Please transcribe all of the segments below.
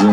지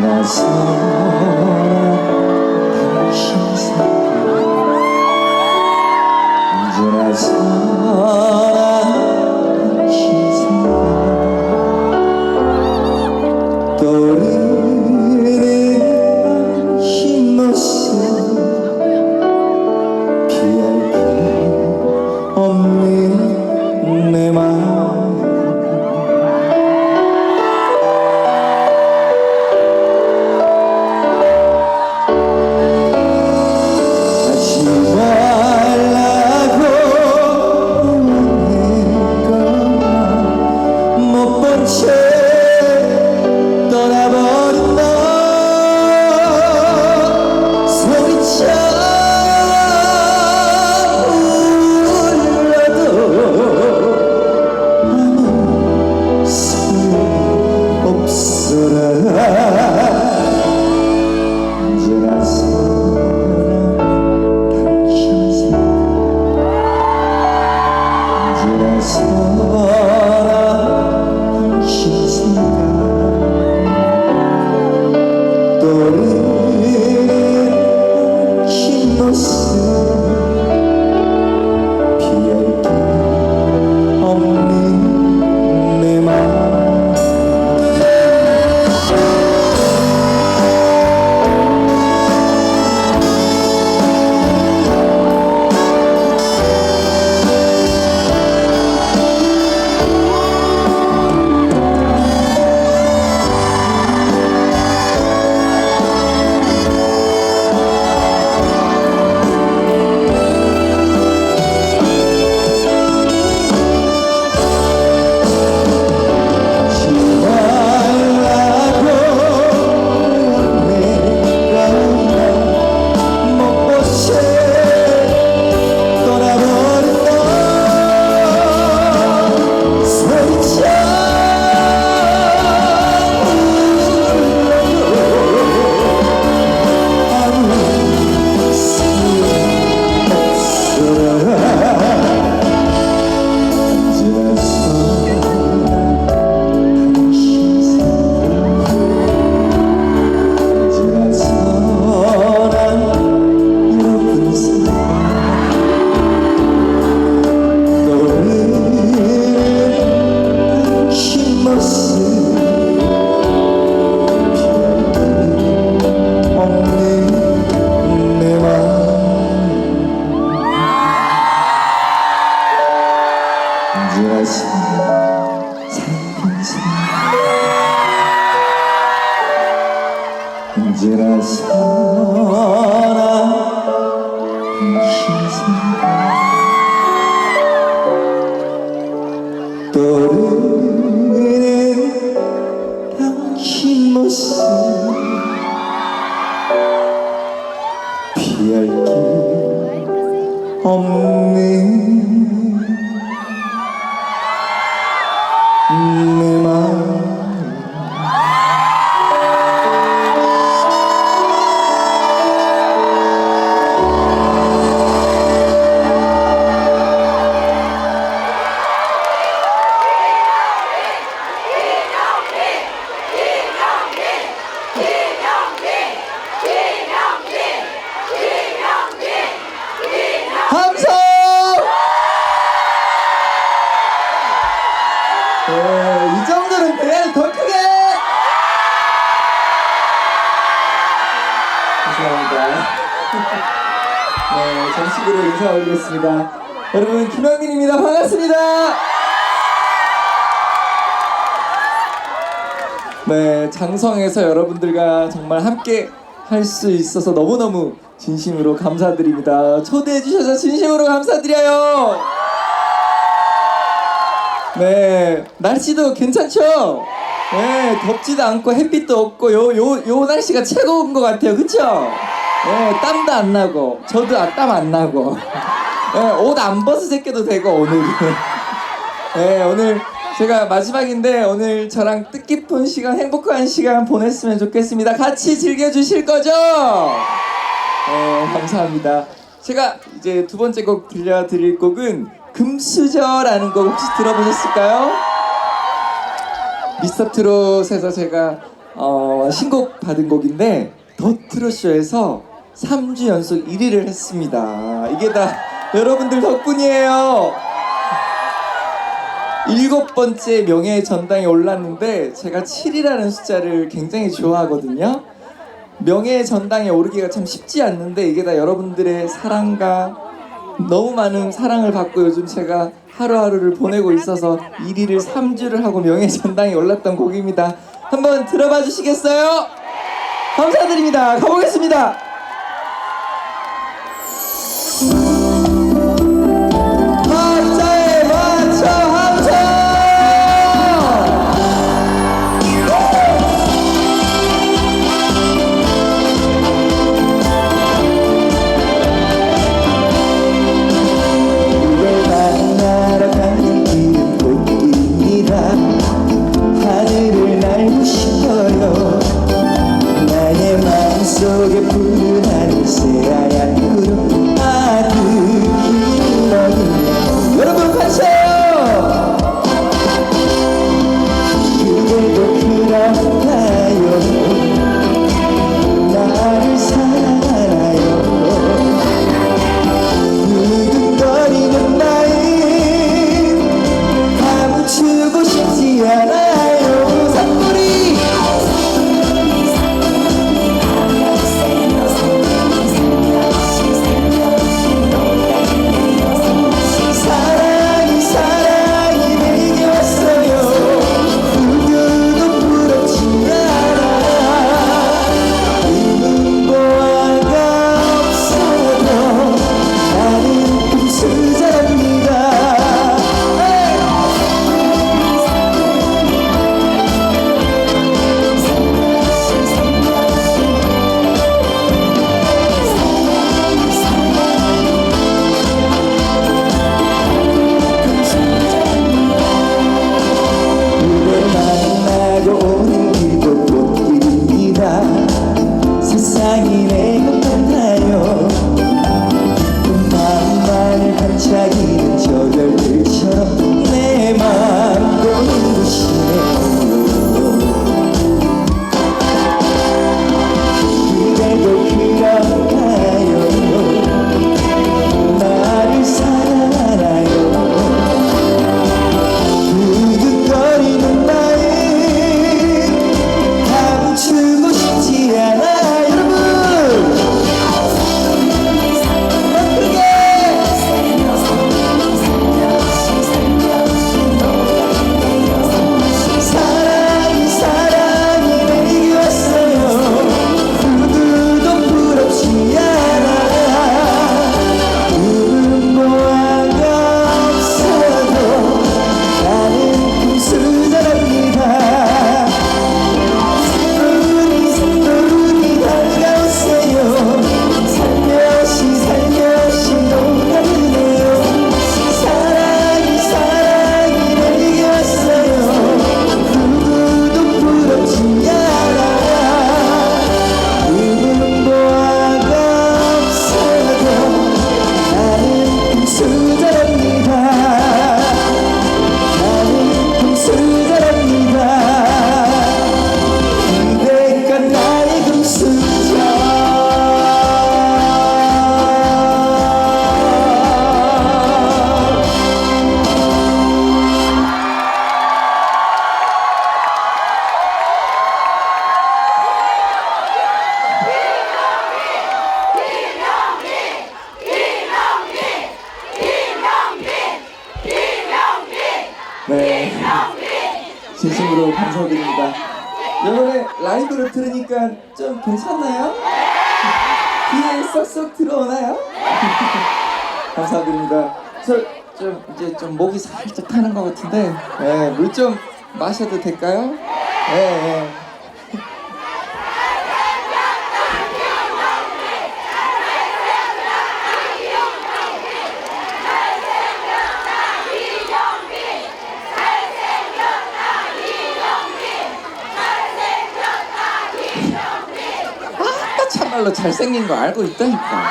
내 네, 장성에서 여러분들과 정말 함께 할 수 있어서 너무너무 진심으로 감사드립니다. 초대해 주셔서 진심으로 감사드려요. 네, 날씨도 괜찮죠? 네, 덥지도 않고 햇빛도 없고 요 요 요 날씨가 최고인 것 같아요. 그쵸? 네, 땀도 안 나고 저도 땀 안 나고 네, 옷안 벗어 제껴도 되고 오늘 네, 오늘 제가 마지막인데 오늘 저랑 뜻깊은 시간, 행복한 시간 보냈으면 좋겠습니다. 같이 즐겨주실 거죠? 네, 감사합니다. 제가 이제 두 번째 곡 들려드릴 곡은 금수저라는 곡 혹시 들어보셨을까요? 미스터 트롯에서 제가 어, 신곡 받은 곡인데 더 트롯쇼에서 3주 연속 1위를 했습니다. 이게 다 여러분들 덕분이에요. 일곱 번째 명예의 전당에 올랐는데 제가 7이라는 숫자를 굉장히 좋아하거든요. 명예의 전당에 오르기가 참 쉽지 않는데 이게 다 여러분들의 사랑과 너무 많은 사랑을 받고 요즘 제가 하루하루를 보내고 있어서 1위를 3주를 하고 명예 전당에 올랐던 곡입니다. 한번 들어봐 주시겠어요? 감사드립니다. 가보겠습니다. 이제 좀 목이 살짝 타는 것 같은데 예, 물 좀 마셔도 될까요? 예, 예. 아, 정말로 잘생긴 거 알고 있다니까.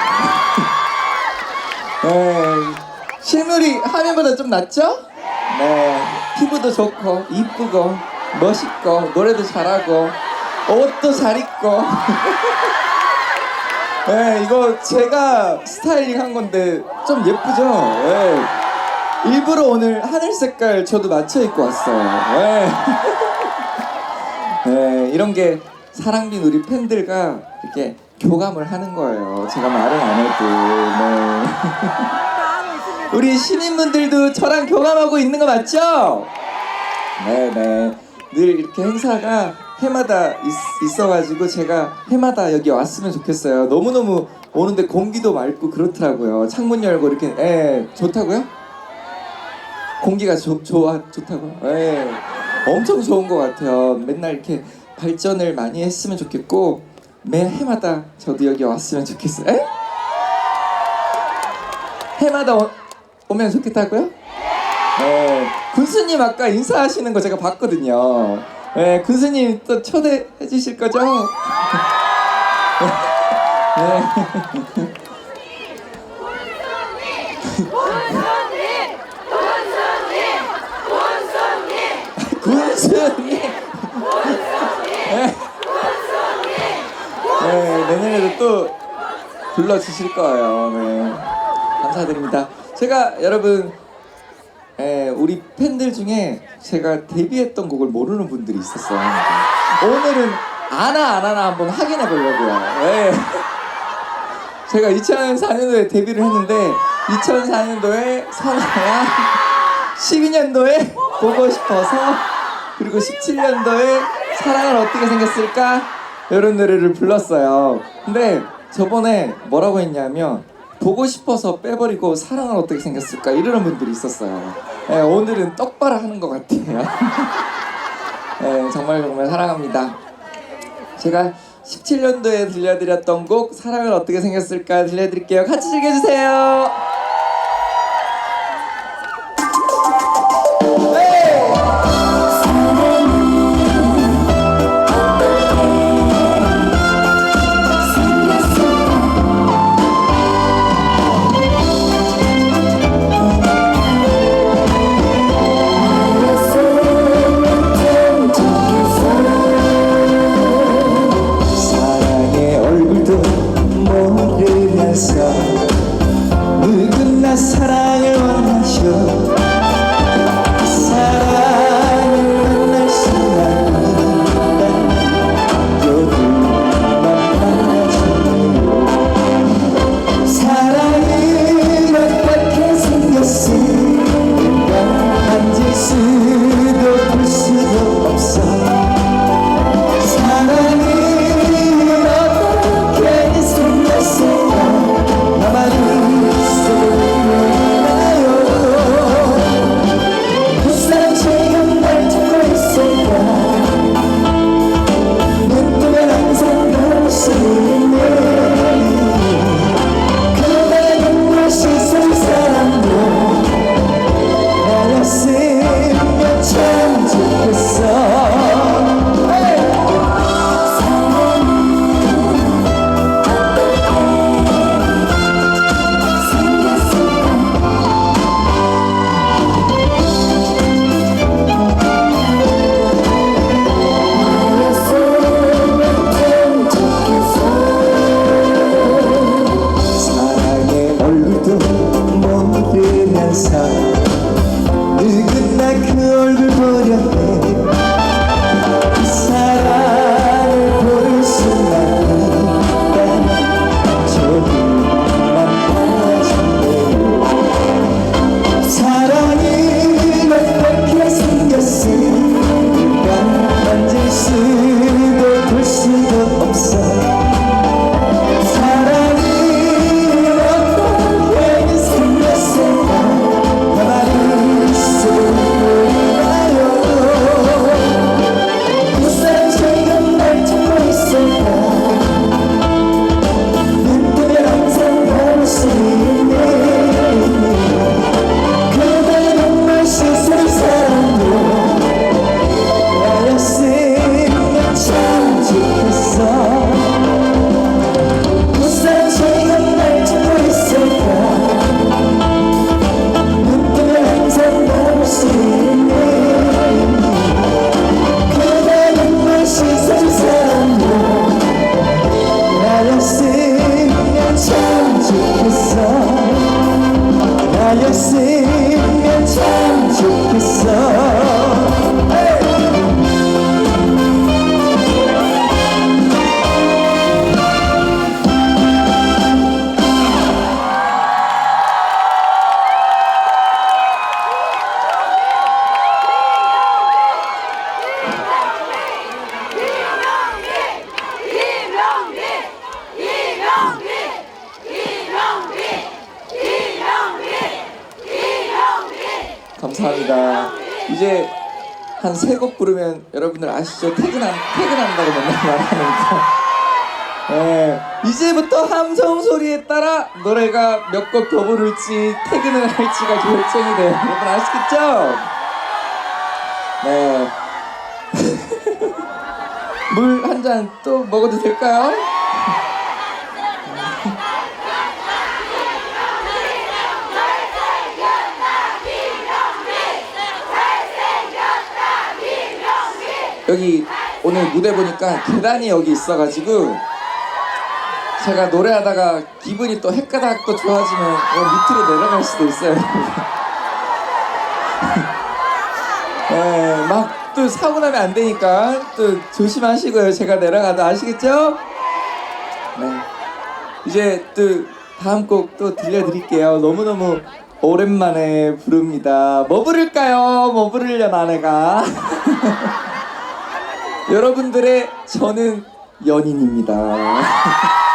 예. 실물이 화면보다 좀 낫죠? 네. 피부도 좋고, 이쁘고, 멋있고, 노래도 잘하고, 옷도 잘 입고. 네, 이거 제가 스타일링 한 건데 좀 예쁘죠? 네. 일부러 오늘 하늘 색깔 저도 맞춰 입고 왔어요. 네. 네, 이런 게 사랑빈 우리 팬들과 이렇게 교감을 하는 거예요. 제가 말을 안 해도. 네. 우리 시민분들도 저랑 교감하고 있는 거 맞죠? 네네. 늘 이렇게 행사가 해마다 있, 있어가지고 제가 해마다 여기 왔으면 좋겠어요. 너무너무 오는데 공기도 맑고 그렇더라고요. 창문 열고 이렇게, 예, 좋다고요? 공기가 좋 좋아, 좋다고요? 예. 엄청 좋은 것 같아요. 맨날 이렇게 발전을 많이 했으면 좋겠고, 매 해마다 저도 여기 왔으면 좋겠어요. 에? 해마다 오, 오면 좋겠다고요? 네, 군수님 아까 인사하시는 거 제가 봤거든요. 네, 군수님 또 초대해 주실 거죠? 네. 네. 네, 내년에도 또 불러주실 거예요. 네. 감사드립니다. 제가 여러분 예, 우리 팬들 중에 제가 데뷔했던 곡을 모르는 분들이 있었어요. 오늘은 아나 안 하나 한번 확인해 보려고요. 예. 제가 2004년도에 데뷔를 했는데 2004년도에 선아야 12년도에 보고 싶어서 그리고 17년도에 사랑은 어떻게 생겼을까 이런 노래를 불렀어요. 근데 저번에 뭐라고 했냐면 보고 싶어서 빼버리고 사랑은 어떻게 생겼을까 이러는 분들이 있었어요. 예, 오늘은 똑바로 하는 것 같아요. 예, 정말 정말 사랑합니다. 제가 17년도에 들려드렸던 곡 사랑은 어떻게 생겼을까 들려드릴게요. 같이 즐겨주세요. 네, 이제부터 함성 소리에 따라 노래가 몇 곡 더 부를지 퇴근을 할지가 결정이 돼요. 여러분 아시겠죠? 네. 물 한 잔 또 먹어도 될까요? 여기 오늘 무대 보니까 계단이 여기 있어가지고 제가 노래하다가 기분이 또 헷가닥 또 좋아지면 여기 밑으로 내려갈 수도 있어요. 네, 막또 사고 나면 안 되니까 또 조심하시고요. 제가 내려가다 아시겠죠? 네. 이제 또 다음 곡 또 들려드릴게요. 너무너무 오랜만에 부릅니다. 뭐 부를까요? 뭐 부르려나 내가? 여러분들의 저는 연인입니다.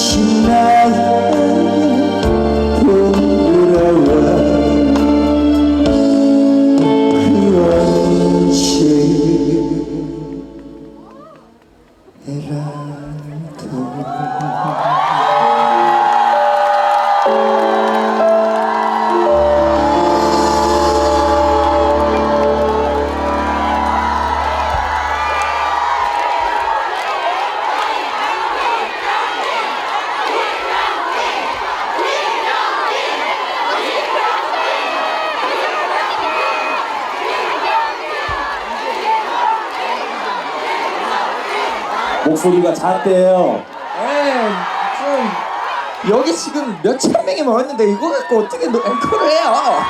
she 목소리가 작대요. 에, 좀 여기 지금 몇 천 명이 모였는데 이거 갖고 어떻게 노- 앵콜을 해요?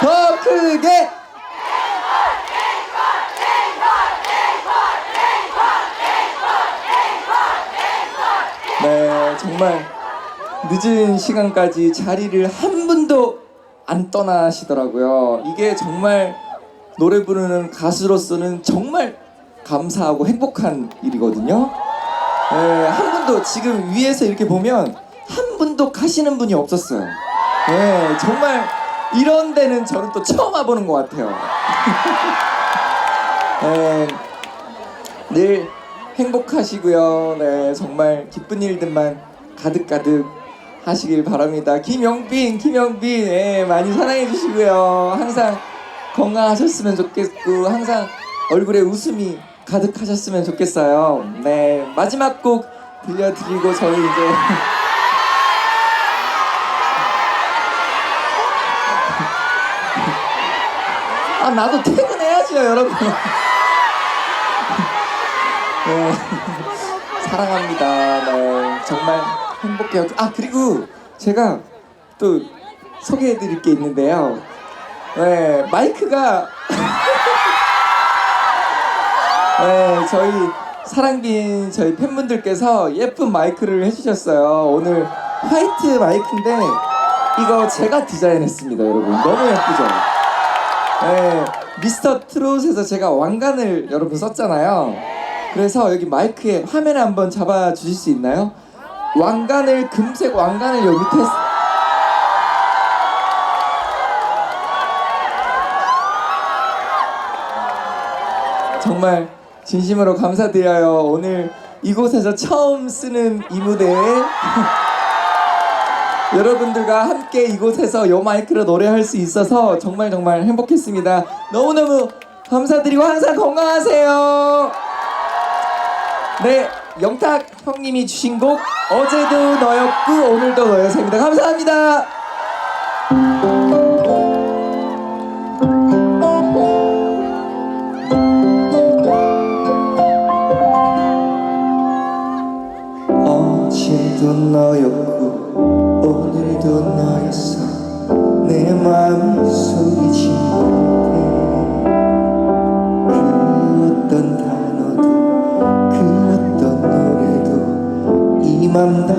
더 크게. 네, 정말 늦은 시간까지 자리를 한 분도 안 떠나시더라고요. 이게 정말 노래 부르는 가수로서는 정말 감사하고 행복한 일이거든요. 네, 한 분도 지금 위에서 이렇게 보면 한 분도 가시는 분이 없었어요. 네, 정말 이런 데는 저는 또 처음 와보는 것 같아요. 네, 늘 행복하시고요. 네, 정말 기쁜 일들만 가득가득 하시길 바랍니다. 김영빈, 김영빈, 네, 많이 사랑해 주시고요. 항상 건강하셨으면 좋겠고, 항상 얼굴에 웃음이 가득하셨으면 좋겠어요. 네, 마지막 곡 들려드리고 저희 이제 아 나도 퇴근해야죠, 여러분. 네. 사랑합니다. 네. 정말 행복해요. 아, 그리고 제가 또 소개해 드릴 게 있는데요. 네, 마이크가 네, 저희 사랑빈 저희 팬분들께서 예쁜 마이크를 해주셨어요. 오늘 화이트 마이크인데 이거 제가 디자인했습니다, 여러분. 너무 예쁘죠? 네, 미스터 트롯에서 제가 왕관을 여러분 썼잖아요. 그래서 여기 마이크에 화면에 한번 잡아 주실 수 있나요? 왕관을 금색 왕관을 여기 밑에 쓰- 정말 진심으로 감사드려요. 오늘 이곳에서 처음 쓰는 이 무대에 여러분들과 함께 이곳에서 요 마이크로 노래할 수 있어서 정말 정말 행복했습니다. 너무너무 감사드리고 항상 건강하세요. 네, 영탁 형님이 주신 곡 어제도 너였고 오늘도 너였습니다. 감사합니다. 노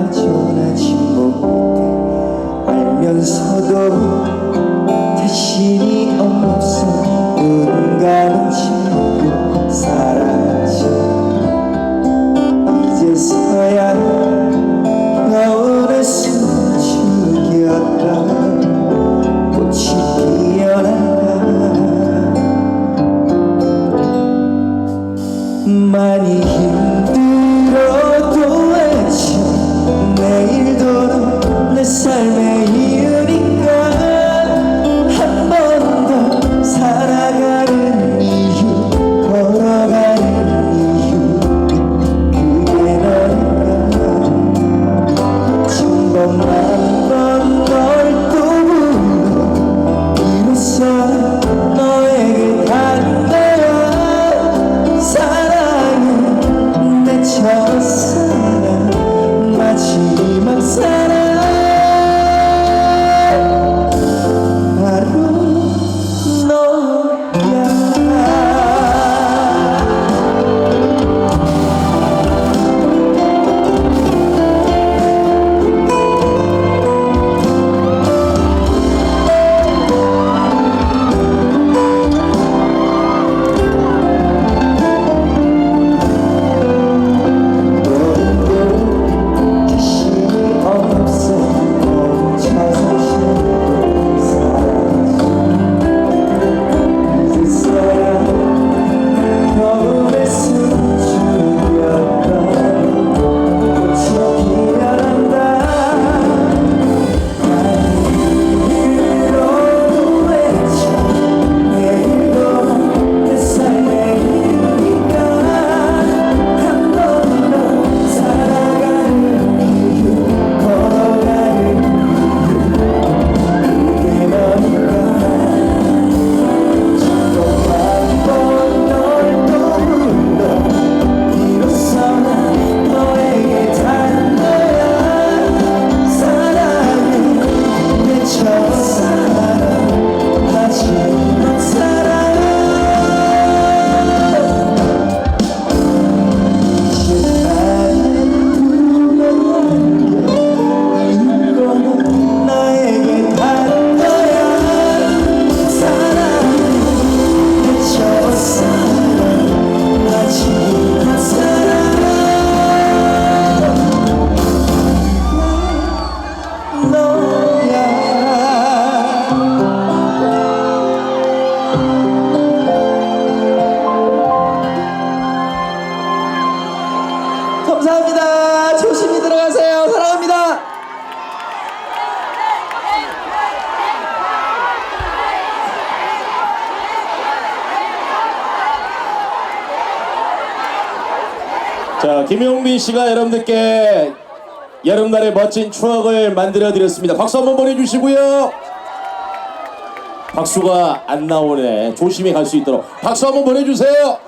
씨가 여러분들께 여름날의 멋진 추억을 만들어 드렸습니다. 박수 한번 보내주시고요. 박수가 안 나오네. 조심히 갈 수 있도록 박수 한번 보내주세요.